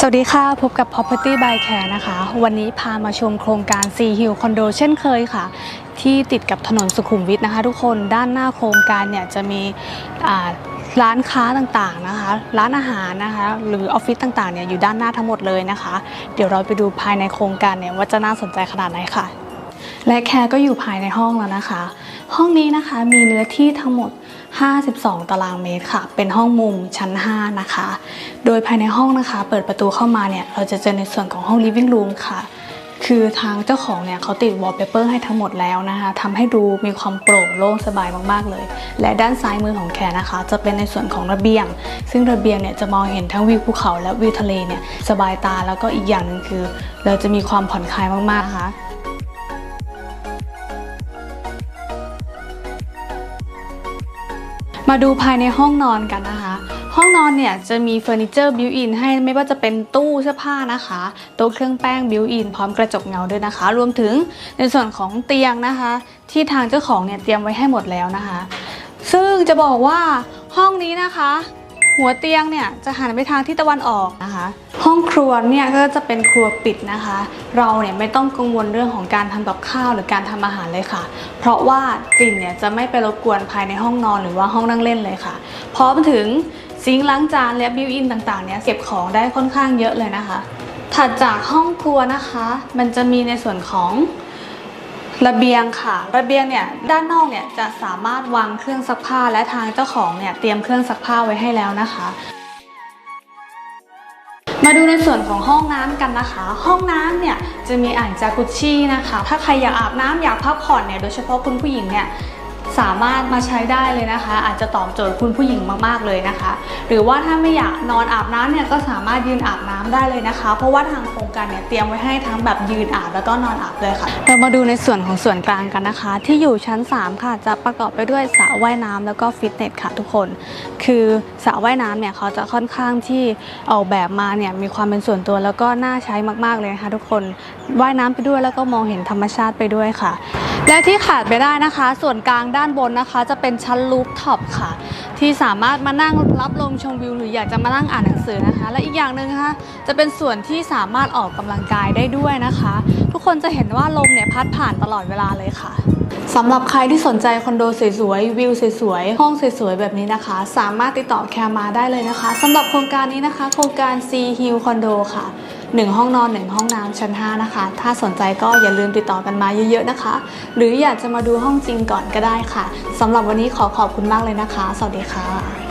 สวัสดีค่ะ พบกับ Property by Care นะคะ วันนี้พามาชมโครงการ Sea Hill Condo เช่นเคยค่ะ ที่ติดกับถนนสุขุมวิทนะคะ ทุกคนด้านหน้าโครงการเนี่ยจะมีร้านค้าต่างๆนะคะ ร้านอาหารนะคะ หรือออฟฟิศต่างๆเนี่ยอยู่ด้านหน้าทั้งหมดเลยนะคะ เดี๋ยวเราไปดูภายในโครงการเนี่ยว่าจะน่าสนใจขนาดไหนค่ะ และแคร์ก็อยู่ภายในห้องแล้วนะคะ ห้องนี้นะคะมีเนื้อที่ทั้งหมด 52 ตารางเมตรค่ะ เป็นห้องมุมชั้น 5 นะคะ โดยภายในห้องนะคะ เปิดประตูเข้ามาเนี่ย เราจะเจอในส่วนของห้อง living room ค่ะ คือทางเจ้าของเนี่ยเขาติด wallpaper ให้ทั้งหมดแล้วนะคะทำให้ดูมีความโปร่งโล่งสบายมากๆเลย และด้านซ้ายมือของแคร์นะคะ จะเป็นในส่วนของระเบียง ซึ่งระเบียงเนี่ยจะมองเห็นทั้งวิวภูเขาและวิวทะเลเนี่ยสบายตาแล้วก็อีกอย่างหนึ่งคือ เราจะมีความผ่อนคลายมากๆนะคะ มาดูภายในห้องนอนกันนะคะ ห้องนอนเนี่ยจะมีเฟอร์นิเจอร์บิวอินให้ไม่ว่าจะเป็นตู้เสื้อผ้านะคะโต๊ะเครื่องแป้งบิวอินพร้อมกระจกเงาด้วยนะคะ รวมถึงในส่วนของเตียงนะคะ ที่ทางเจ้าของเนี่ยเตรียมไว้ให้หมดแล้วนะคะ ซึ่งจะบอกว่าห้องนี้นะคะ หัวเตียงเนี่ยจะหันไปทางทิศตะวันออกนะคะ ห้องครัวเนี่ยก็จะเป็นครัวปิดนะคะ เราเนี่ยไม่ต้องกังวลเรื่องของการทำกับข้าวหรือการทำอาหารเลยค่ะ เพราะว่ากลิ่นเนี่ยจะไม่ไปรบกวนภายในห้องนอนหรือว่าห้องนั่งเล่นเลยค่ะ พร้อมถึงซิงค์ล้างจานและบิวอินต่างๆเนี่ยเก็บของได้ค่อนข้างเยอะเลยนะคะ ถัดจากห้องครัวนะคะ มันจะมีในส่วนของ ระเบียงค่ะ ระเบียงเนี่ยด้านนอกเนี่ยจะสามารถวางเครื่องซักผ้าและทางเจ้าของเนี่ยเตรียมเครื่องซักผ้าไว้ให้แล้วนะคะ มาดูในส่วนของห้องน้ำกันนะคะ ห้องน้ำเนี่ยจะมีอ่างจากุชชี่นะคะ ถ้าใครอยากอาบน้ำอยากพักผ่อนเนี่ยโดยเฉพาะคุณผู้หญิงเนี่ย สามารถมาใช้ได้เลยนะคะ อาจจะตอบโจทย์คุณผู้หญิงมากๆเลยนะคะ หรือว่าถ้าไม่อยากนอนอาบน้ำเนี่ยก็สามารถยืนอาบน้ำได้เลยนะคะ เพราะว่าทางโครงการเนี่ยเตรียมไว้ให้ทั้งแบบยืนอาบแล้วก็นอนอาบเลยค่ะ เรามาดูในส่วนของส่วนกลางกันนะคะ ที่อยู่ชั้น 3 ค่ะจะประกอบไปด้วยสระว่ายน้ำแล้วก็ฟิตเนสค่ะทุกคน คือสระว่ายน้ำเนี่ยเขาจะค่อนข้างที่ออกแบบมาเนี่ยมีความเป็นส่วนตัวแล้วก็น่าใช้มากๆเลยนะคะทุกคนว่ายน้ำไปด้วยแล้วก็มองเห็นธรรมชาติไปด้วยค่ะ และที่ขาดไปได้นะคะ ส่วนกลางด้านบนนะคะ จะเป็นชั้นรูฟท็อปค่ะ ที่สามารถมานั่งรับลมชมวิว หรืออยากจะมานั่งอ่านหนังสือนะคะ และอีกอย่างหนึ่งนะคะจะเป็นส่วนที่สามารถออกกำลังกายได้ด้วยนะคะ ทุกคนจะเห็นว่าลมเนี่ยพัดผ่านตลอดเวลาเลยค่ะสำหรับใครที่สนใจคอนโดสวยๆ วิวสวยๆ ห้องสวยๆ แบบนี้นะคะ สามารถติดต่อแคร์มาได้เลยนะคะสำหรับโครงการนี้นะคะ โครงการ Sea Hill Condo ค่ะ 1 ห้องนอน 1 ห้องน้ำชั้น 5 นะคะ ถ้าสนใจก็อย่าลืมติดต่อกันมาเยอะๆนะคะ หรืออยากจะมาดูห้องจริงก่อนก็ได้ค่ะสำหรับวันนี้ขอขอบคุณมากเลยนะคะ สวัสดีค่ะ